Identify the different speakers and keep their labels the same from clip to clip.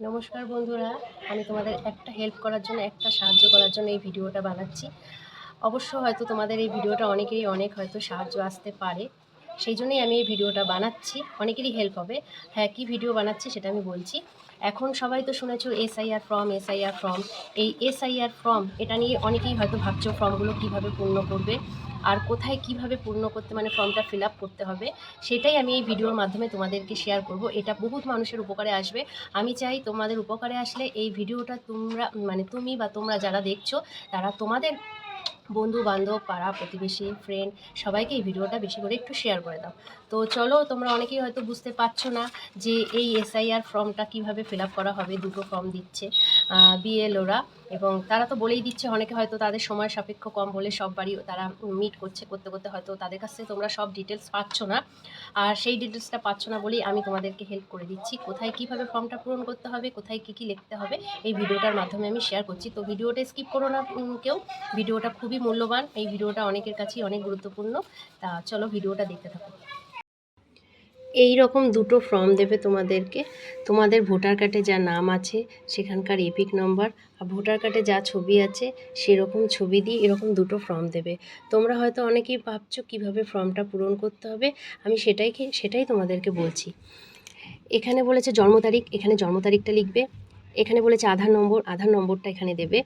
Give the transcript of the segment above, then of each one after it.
Speaker 1: নমস্কার বন্ধুরা, আমি তোমাদের একটা হেল্প করার জন্য, একটা সাহায্য করার জন্য এই ভিডিওটা বানাচ্ছি। অবশ্য হয়তো তোমাদের এই ভিডিওটা অনেকেরই অনেক হয়তো সাহায্য আসতে পারে। সেই জন্যই আমি এই ভিডিওটা বানাচ্ছি। অনেকেরই হেল্প হবে। হ্যাঁ কী ভিডিও বানাচ্ছি সেটা আমি বলছি। এখন সবাই তো শুনেছো এসআইআর ফর্ম এসআইআর ফর্ম এই এসআইআর ফর্ম এটা নিয়ে অনেকেই হয়তো ভাবছ ফর্মগুলো কীভাবে পূর্ণ করবে আর কোথায় কীভাবে পূর্ণ করতে মানে ফর্মটা ফিল আপ করতে হবে। সেটাই আমি এই ভিডিওর মাধ্যমে তোমাদেরকে শেয়ার করব। এটা বহুত মানুষের উপকারে আসবে। আমি চাই তোমাদের উপকারে আসলে এই ভিডিওটা তোমরা মানে তুমি বা তোমরা যারা দেখছ, তারা তোমাদের বন্ধু বান্ধব পাড়া, প্রতিবেশী ফ্রেন্ড সবাইকে এই ভিডিওটা বেশি করে একটু শেয়ার করে দাও। তো চলো, তোমরা অনেকেই হয়তো বুঝতে পারছ না যে এই এসআইআর ফর্মটা কীভাবে ফিল করা হবে, দুটো ফর্ম দিচ্ছে। বিএলওরা এবং তারা তো বলেই দিচ্ছে, অনেকে হয়তো তাদের সময় সাপেক্ষ কম বলে সব বাড়ি তারা মিট করছে, করতে করতে হয়তো তাদের কাছ থেকে তোমরা সব ডিটেলস পাচ্ছ না। আর সেই ডিটেলসটা পাচ্ছ না বলেই আমি তোমাদেরকে হেল্প করে দিচ্ছি। কোথায় কীভাবে ফর্মটা পূরণ করতে হবে, কোথায় কী কী লিখতে হবে, এই ভিডিওটার মাধ্যমে আমি শেয়ার করছি। তো ভিডিওটা স্কিপ করো না কেউ। ভিডিওটা খুবই মূল্যবান। এই ভিডিওটা অনেকের কাছেই অনেক গুরুত্বপূর্ণ। তা চলো ভিডিওটা দেখতে থাকো। এই রকম দুটো ফর্ম দেবে তোমাদেরকে। তোমাদের ভোটার কার্ডে যা নাম আছে, সেখানকার এপিক নম্বর আর ভোটার কার্ডে যা ছবি আছে, সেরকম ছবি দিয়ে এরকম দুটো ফর্ম দেবে। তোমরা হয়তো অনেকেই ভাবছ কীভাবে ফর্মটা পূরণ করতে হবে, আমি সেটাই সেটাই তোমাদেরকে বলছি। এখানে বলেছে জন্ম তারিখ, এখানে জন্ম তারিখটা লিখবে, এখানে বলেছে আধার নম্বর, আধার নম্বরটা এখানে দেবে।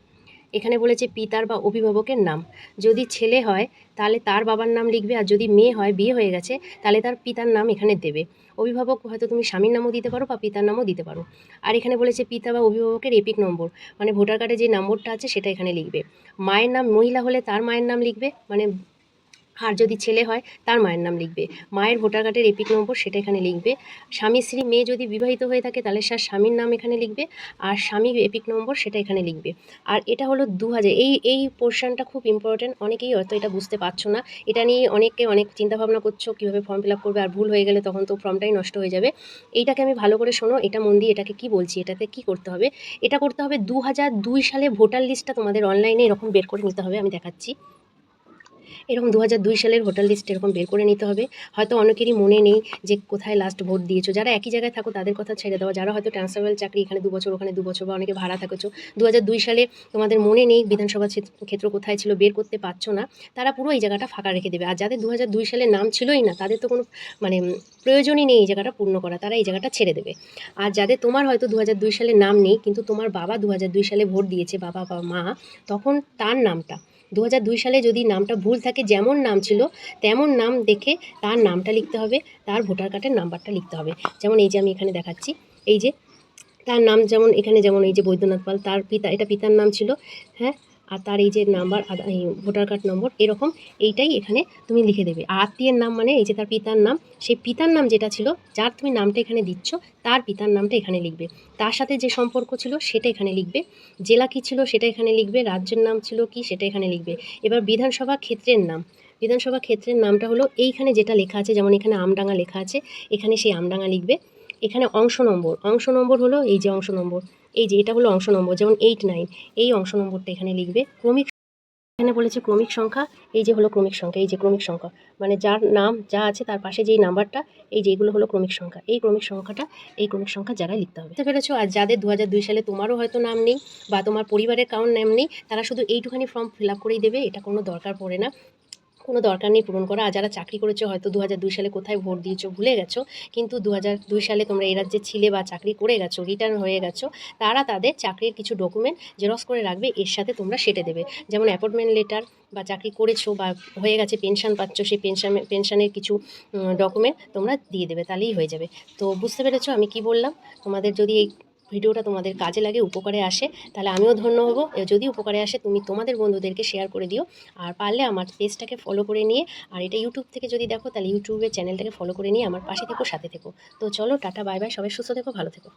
Speaker 1: এখানে বলেছে পিতার বা অভিভাবকের নাম। যদি ছেলে হয়, তাহলে তার বাবার নাম লিখবে, আর যদি মেয়ে হয়, বিয়ে হয়ে গেছে, তাহলে তার পিতার নাম এখানে দেবে। অভিভাবক হয়তো তুমি স্বামীর নামও দিতে পারো বা পিতার নামও দিতে পারো। আর এখানে বলেছে পিতা বা অভিভাবকের এপিক নম্বর মানে ভোটার কার্ডে যে নম্বরটা আছে, সেটা এখানে লিখবে। মায়ের নাম মহিলা হলে তার মায়ের নাম লিখবে মানে আর যদি ছেলে হয়, তার মায়ের নাম লিখবে। মায়ের ভোটার কার্ডের এপিক নম্বর সেটা এখানে লিখবে। স্বামী, স্ত্রী, মেয়ে যদি বিবাহিত হয়ে থাকে, তাহলে তার স্বামীর নাম এখানে লিখবে আর স্বামী এপিক নম্বর সেটা এখানে লিখবে। আর এটা হলো দু হাজার এই এই পোর্শনটা খুব ইম্পর্টেন্ট অনেকেই হয়তো এটা বুঝতে পারছ না। এটা নিয়ে অনেকে অনেক চিন্তাভাবনা করছ, কীভাবে ফর্ম ফিল আপ করবে আর ভুল হয়ে গেলে তখন তো ফর্মটাই নষ্ট হয়ে যাবে। এইটাকে আমি ভালো করে শোনো, এটা মন দিয়ে এটাকে কি বলছি, এটাতে কি করতে হবে? এটা করতে হবে দু হাজার দুই সালে ভোটার লিস্টটা তোমাদের অনলাইনে এরকম বের করে নিতে হবে, আমি দেখাচ্ছি। এরকম দু হাজার দুই সালের ভোটার লিস্ট এরকম বের করে নিতে হবে। হয়তো অনেকেরই মনে নেই যে কোথায় লাস্ট ভোট দিয়েছ। যারা একই জায়গায় থাকো, তাদের কথা ছেড়ে দেওয়া। যারা হয়তো ট্রান্সফারেবল চাকরি এখানে দু বছর ওখানে দু বছর বা অনেকে ভাড়া থাকেছো। দু হাজার দুই সালে তোমাদের মনে নেই বিধানসভা ক্ষেত্র কোথায় ছিল, বের করতে পারছ না। তারা পুরো এই জায়গাটা ফাঁকা রেখে দেবে। আর যাদের দু হাজার দুই সালে নাম ছিলই না, তাদের তো কোনো মানে প্রয়োজনই নেই এই জায়গাটা পূর্ণ করা। তারা এই জায়গাটা ছেড়ে দেবে। আর যাদের তোমার হয়তো দু হাজার দুই সালে নাম নেই, কিন্তু তোমার বাবা দু হাজার দুই সালে ভোট দিয়েছে, বাবা বা মা, তখন তার নামটা। দু হাজার দুই সালে যদি নামটা ভুল থাকে, যেমন নাম ছিল, তেমন নাম দেখে তার নামটা লিখতে হবে, তার ভোটার কার্ডের নাম্বারটা লিখতে হবে। যেমন এই যে আমি এখানে দেখাচ্ছি, এই যে তার নাম যেমন, এখানে যেমন এই যে বৈদ্যনাথ পাল, তার পিতা, এটা পিতার নাম ছিল হ্যাঁ? আর তার এই যে নাম্বার ভোটার কার্ড নম্বর, এরকম এইটাই এখানে তুমি লিখে দেবে। আর আত্মীয়ের নাম মানে এই যে তার পিতার নাম, সেই পিতার নাম যেটা ছিল, যার তুমি নামটা এখানে দিচ্ছ, তার পিতার নামটা এখানে লিখবে। তার সাথে যে সম্পর্ক ছিল, সেটা এখানে লিখবে। জেলা কী ছিল, সেটা এখানে লিখবে। রাজ্যের নাম ছিল কি, সেটা এখানে লিখবে। এবার বিধানসভা ক্ষেত্রের নাম। বিধানসভা ক্ষেত্রের নামটা হলো, এইখানে যেটা লেখা আছে, যেমন এখানে আমডাঙ্গা লেখা আছে, এখানে সেই আমডাঙ্গা লিখবে। এখানে অংশ নম্বর। অংশ নম্বর হলো এই যে অংশ নম্বর। এই যে এটা হলো অংশ নম্বর, যেমন এইট নাইন এই অংশ নম্বরটা এখানে লিখবে। ক্রমিক এখানে বলেছে ক্রমিক সংখ্যা, এই যে হলো ক্রমিক সংখ্যা, এই যে ক্রমিক সংখ্যা। মানে যার নাম যা আছে তার পাশে যেই নাম্বারটা, এই যে এগুলো হলো ক্রমিক সংখ্যা। এই ক্রমিক সংখ্যাটা, এই ক্রমিক সংখ্যা জায়গায় লিখতে হবে। বুঝতে পেরেছ? আর যাদের দু হাজার দুই সালে তোমারও হয়তো নাম নেই বা তোমার পরিবারের কারোর নাম নেই, তারা শুধু এইটুখানি ফর্ম ফিল আপ করেই দেবে, এটা কোনো দরকার পড়ে না। কোনো দরকার নেই পূরণ করা। আর যারা চাকরি করেছ, হয়তো দু দুই সালে কোথায় ভোট দিয়েছ ভুলে গেছো, কিন্তু দু দুই সালে তোমরা এই রাজ্যে ছিলে বা চাকরি করে গেছো, রিটার্ন হয়ে গেছো, তারা তাদের চাকরির কিছু ডকুমেন্ট জেরক্স করে রাখবে, এর সাথে তোমরা সেটে দেবে। যেমন অ্যাপয়েন্টমেন্ট লেটার বা চাকরি করেছ বা হয়ে গেছে পেনশন পাচ্ছ, সেই পেনশন পেনশনের কিছু ডকুমেন্ট তোমরা দিয়ে দেবে, তাহলেই হয়ে যাবে। তো বুঝতে পেরেছ আমি কি বললাম? তোমাদের যদি এই ভিডিওটা তোমাদের কাজে লাগে, উপকারে আসে, তাহলে আমিও ধন্য হব। যদি উপকারে আসে, তুমি তোমাদের বন্ধুদেরকে শেয়ার করে দিও। আর পারলে আমার পেজটাকে ফলো করে নিয়ে, আর এটা ইউটিউব থেকে যদি দেখো, তাহলে ইউটিউবের চ্যানেলটাকে ফলো করে নিয়ে আমার পাশে থেকো, সাথে থেকো। তো চলো, টাটা বাই বাই সবাই সুস্থ থেকো, ভালো থেকো।